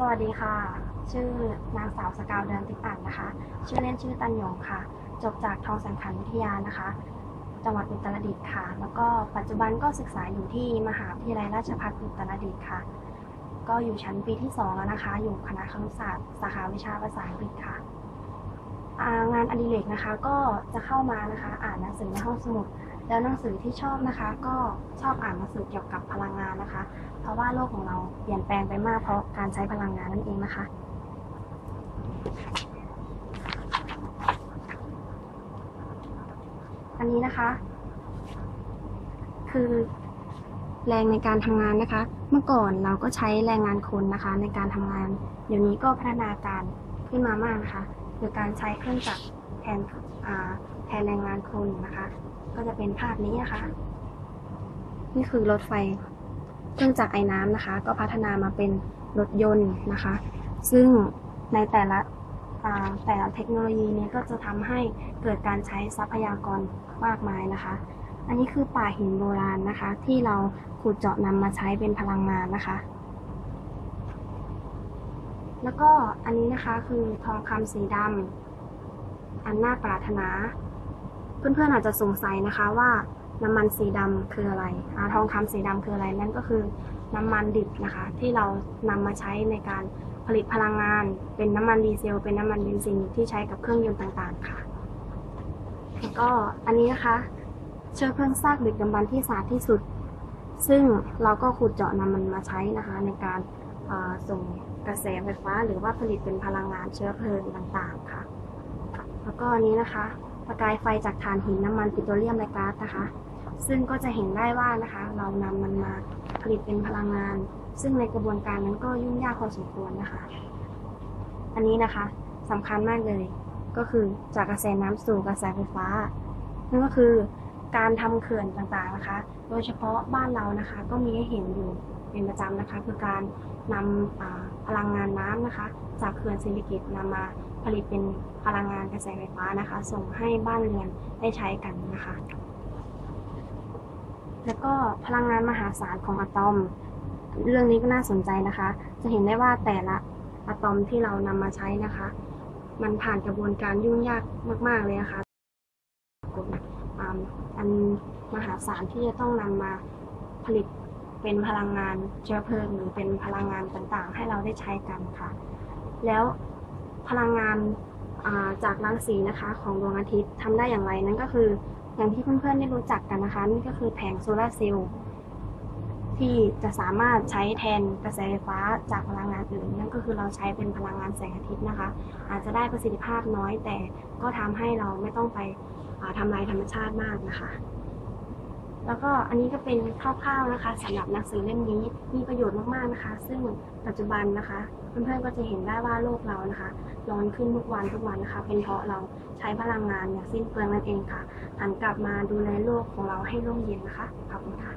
สวัสดีค่ะ ชื่อนางสาวสกาวเดือนติปันนะคะ ชื่อเล่นชื่อตันหยงค่ะ จบจากทองสังขันวิทยานะคะ จังหวัดอุตรดิตถ์ค่ะ แล้วก็ปัจจุบันก็ศึกษาอยู่ที่มหาวิทยาลัยราชภัฏอุตรดิตถ์ค่ะ ก็อยู่ชั้นปีที่ 2 แล้วนะคะ อยู่คณะครุศาสตร์สาขาวิชาภาษาอังกฤษค่ะางานอดิเรกนะคะก็จะเข้ามานะคะ อ่านหนังสือในห้องสมุด แล้วหนังสือที่ชอบนะคะ ก็ชอบอ่านหนังสือเกี่ยวกับพลังงานนะคะ เพราะว่าโลกของเราเปลี่ยนแปลงไปมากเพราะการใช้พลังงานนั่นเองนะคะ อันนี้นะคะ คือแรงในการทำงานนะคะ เมื่อก่อนเราก็ใช้แรงงานคนนะคะ ในการทำงาน เดี๋ยวนี้ก็พัฒนาการขึ้นมามากนะคะโดยการใช้เครื่องจักรแทนแทนแรงงานคนนะคะ ก็จะเป็นภาพนี้นะคะ นี่คือรถไฟเครื่องจักรไอ้น้ำนะคะ ก็พัฒนามาเป็นรถยนต์นะคะ ซึ่งในแต่ละแต่ละเทคโนโลยีนี้ก็จะทำให้เกิดการใช้ทรัพยากรมากมายนะคะ อันนี้คือป่าหินโบราณนะคะ ที่เราขุดเจาะนำมาใช้เป็นพลังงานนะคะ แล้วก็อันนี้นะคะคือทองคำสีดำอันน่าปรารถนา เพื่อนๆอาจจะสงสัยนะคะว่าน้ำมันสีดำคืออะไรอทองคำสีดำคืออะไรนั่นก็คือน้ำมันดิบนะคะ ที่เรานำมาใช้ในการผลิตพลังงาน เป็นน้ำมันดีเซล เป็นน้ำมันเบนซินที่ใช้กับเครื่องยนต์ต่างๆค่ะ แล้วก็อันนี้นะคะเชื้อเพลิงซากดึกดำบรรที่สะอาดที่สุด ซึ่งเราก็ขุดเจาะนำมันมาใช้นะคะ ในการส่งกระแสไฟฟ้า หรือว่าผลิตเป็นพลังงานเชื้อเพลิงต่างๆค่ะ แล้วก็อันนี้นะคะ ประกายไฟจากถ่านหินน้ำมันปิโตรเลียมและก๊าซนะคะ ซึ่งก็จะเห็นได้ว่านะคะ เรานำมันมาผลิตเป็นพลังงาน ซึ่งในกระบวนการนั้นก็ยุ่งยากพอสมควรนะคะ อันนี้นะคะสำคัญมากเลย ก็คือจากกระแสน้ำสู่กระแสไฟฟ้า นั่นก็คือ การทำเขื่อนต่างๆนะคะ โดยเฉพาะบ้านเรานะคะ ก็มีให้เห็นอยู่เป็นประจำนะคะ คือการนำพลังงานน้ำนะคะ จากเขื่อนศิริกิตนำมาผลิตเป็นพลังงานกระแสไฟฟ้านะคะ ส่งให้บ้านเรือนได้ใช้กันนะคะ แล้วก็พลังงานมหาศาลของอะตอม เรื่องนี้ก็น่าสนใจนะคะ จะเห็นได้ว่าแต่ละอะตอมที่เรานำมาใช้นะคะ มันผ่านกระบวนการยุ่งยากมาก ๆเลยนะคะ กฎอ่าอันมหาศาลที่จะต้องนำมาผลิตเป็นพลังงานเชื้อเพลิงหรือเป็นพลังงานต่างๆ ให้เราได้ใช้กันค่ะ แล้วพลังงานาจากรังสีนะคะของดวงอาทิตย์ทำได้อย่างไรนั่นก็คือ อย่างที่เพื่อนๆได้รู้จักกันนะคะ นี่ก็คือแผงโซลาร์เซลล์ ที่จะสามารถใช้แทนกระแสไฟฟ้าจากพลังงานอื่นนั่นก็คือเราใช้เป็นพลังงานแสงอาทิตย์นะคะ อาจจะได้ประสิทธิภาพน้อย แต่ก็ทำให้เราไม่ต้องไปอ่าทำลายธรรมชาติมากนะคะ แล้วก็อันนี้ก็เป็นคร่าวๆนะคะสำหรับหนังสือเล่มนี้มีประโยชน์มากๆนะคะ ซึ่งปัจจุบันนะคะเพื่อนๆก็จะเห็นได้ว่าโลกเรานะคะ ร้อนขึ้นทุกวันทุกวันนะคะ เป็นเพราะเราใช้พลังงานอย่างสิ้นเปลืองนั่นเองค่ะหันกลับมาดูแลโลกของเราให้ร่มเย็นนะคะขอบคุณค่ะ